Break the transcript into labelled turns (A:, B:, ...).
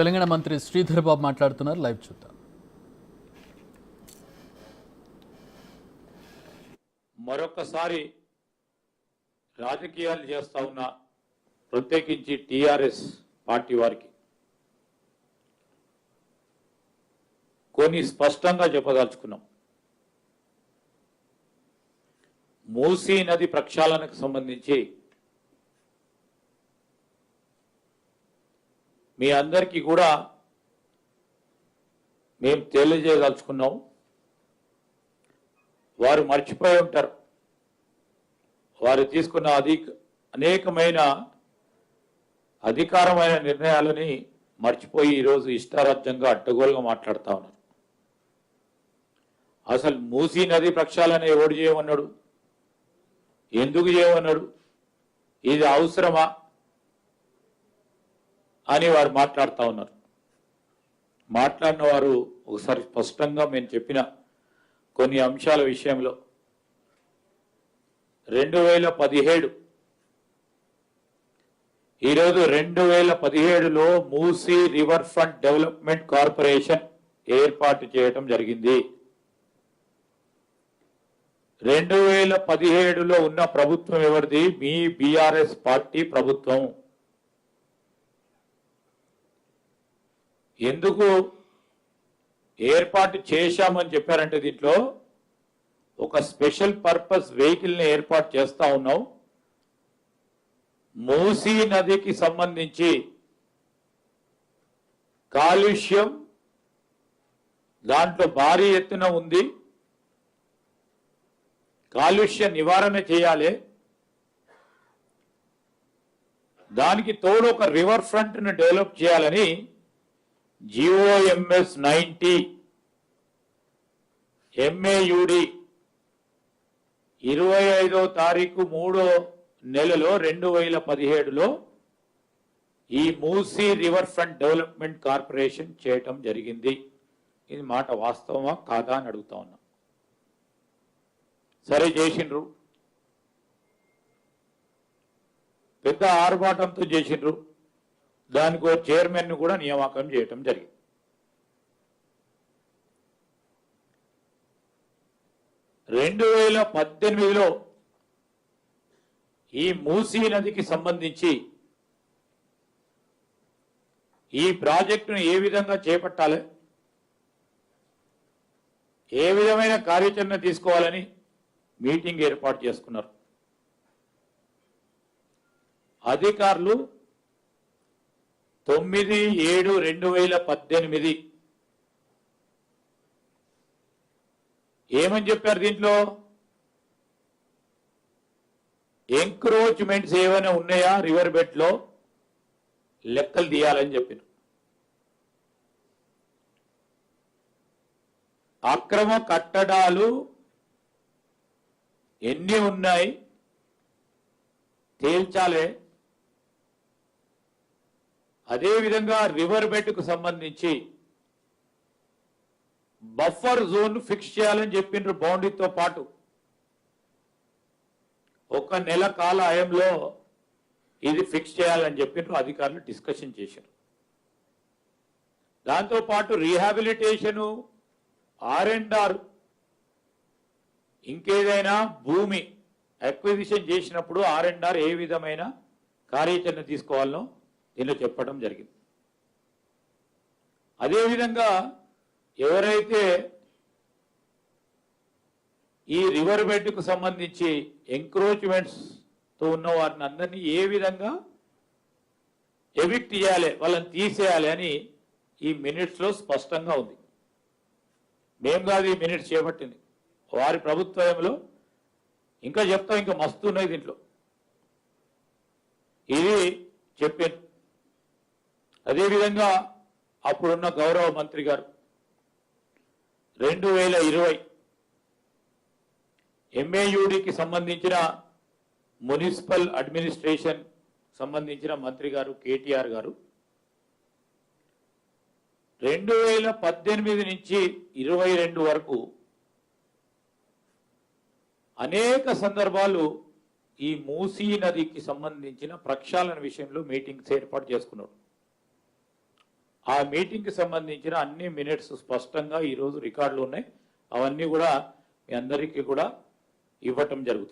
A: తెలంగాణ మంత్రి శ్రీధర్ బాబు మాట్లాడుతున్నారు. లైవ్ చూద్దాం.
B: మరొకసారి రాజకీయాలు చేస్తా ఉన్న ప్రత్యేకించి టిఆర్ఎస్ పార్టీ వారికి కొన్ని స్పష్టంగా చెప్పదలుచుకున్నాం. మూసీ నది ప్రక్షాళనకు సంబంధించి మీ అందరికీ కూడా మేము తెలియజేయదలుచుకున్నాం. వారు మర్చిపోయి ఉంటారు. వారు తీసుకున్న అధిక అనేకమైన అధికారమైన నిర్ణయాలని మర్చిపోయి ఈరోజు ఇష్టారాజ్యంగా అడ్డగోలుగా మాట్లాడుతూ ఉన్నారు. అసలు మూసీ నది ప్రక్షాళన ఎవడు చేయమన్నాడు? ఎందుకు చేయమన్నాడు? ఇది అవసరమా? అని వారు మాట్లాడుతూ ఉన్నారు. మాట్లాడిన వారు ఒకసారి స్పష్టంగా మేము చెప్పిన కొన్ని అంశాల విషయంలో రెండు వేల పదిహేడు ఈరోజు రెండు వేల పదిహేడులో Musi river front development corporation ఏర్పాటు చేయటం జరిగింది. రెండు వేల పదిహేడులో ఉన్న ప్రభుత్వం ఎవరిది? మీ బీఆర్ఎస్ పార్టీ ప్రభుత్వం. ఎందుకు ఏర్పాటు చేశామని చెప్పారంటే దీంట్లో ఒక స్పెషల్ పర్పస్ వెహికల్ని ఏర్పాటు చేస్తా ఉన్నాం. మూసీ నదికి సంబంధించి కాలుష్యం దాంట్లో భారీ ఎత్తున ఉంది. కాలుష్య నివారణ చేయాలి. దానికి తోడు ఒక రివర్ ఫ్రంట్ను డెవలప్ చేయాలని జిఓఎంఎస్ నైన్టీ ఎంఏయుడి ఇరవై ఐదో తారీఖు మూడో నెలలో రెండు వేల పదిహేడులో ఈ Musi river front development corporation చేయటం జరిగింది. ఇది మాట వాస్తవమా? కాదా? అని అడుగుతా ఉన్నా. సరే చేసిండ్రు. పెద్ద ఆర్భాటంతో చేసిండ్రు. దానికి ఓ చైర్మన్ కూడా నియామకం చేయటం జరిగింది. రెండు వేల పద్దెనిమిదిలో ఈ మూసీ నదికి సంబంధించి ఈ ప్రాజెక్టును ఏ విధంగా చేపట్టాలి? ఏ విధమైన కార్యాచరణ తీసుకోవాలని మీటింగ్ ఏర్పాటు చేసుకున్నారు. అధికారులు తొమ్మిది ఏడు రెండు వేల పద్దెనిమిది. ఏమని చెప్పారు దీంట్లో? ఎంక్రోచ్మెంట్స్ ఏమైనా ఉన్నాయా రివర్ బెడ్లో? లెక్కలు తీయాలని చెప్పిన. అక్రమ కట్టడాలు ఎన్ని ఉన్నాయి? తేల్చాలే. అదేవిధంగా రివర్ బెడ్కు సంబంధించి బఫర్ జోన్ ఫిక్స్ చేయాలని చెప్పిండ్రు బౌండరీతో పాటు. ఒక నెల కాల హయంలో ఇది ఫిక్స్ చేయాలని చెప్పిండ్రు అధికారులు డిస్కషన్ చేశారు. దాంతో పాటు రీహాబిలిటేషను ఆర్ అండ్ ఆర్ ఇంకేదైనా భూమి అక్విజిషన్ చేసినప్పుడు ఆర్ అండ్ ఆర్ ఏ విధమైన కార్యాచరణ తీసుకోవాలనో దీనిలో చెప్పడం జరిగింది. అదేవిధంగా ఎవరైతే ఈ రివర్ బెడ్కు సంబంధించి ఎంక్రోచ్మెంట్స్తో ఉన్న వారిని అందరినీ ఏ విధంగా ఎవిక్ట్ చేయాలి వాళ్ళని తీసేయాలి అని ఈ మినిట్స్లో స్పష్టంగా ఉంది. మేము కాదు ఈ మినిట్స్ చేపట్టింది. వారి ప్రభుత్వంలో ఇంకా చెప్తాం ఇంకా మస్తు ఉన్నాయి దీంట్లో. ఇది చెప్పాను అదేవిధంగా అప్పుడున్న గౌరవ మంత్రి గారు రెండు వేల ఇరవై ఎంఏయుడికి సంబంధించిన మున్సిపల్ అడ్మినిస్ట్రేషన్ సంబంధించిన మంత్రి గారు కేటీఆర్ గారు రెండు వేల పద్దెనిమిది నుంచి ఇరవై రెండు వరకు అనేక సందర్భాలు ఈ మూసీ నదికి సంబంధించిన ప్రక్షాళన విషయంలో మీటింగ్స్ ఏర్పాటు చేసుకున్నారు. ఆ మీటింగ్కి సంబంధించిన అన్ని మినిట్స్ స్పష్టంగా ఈ రోజు రికార్డులు ఉన్నాయి. అవన్నీ కూడా మీ అందరికీ కూడా ఇవ్వటం జరుగుతుంది.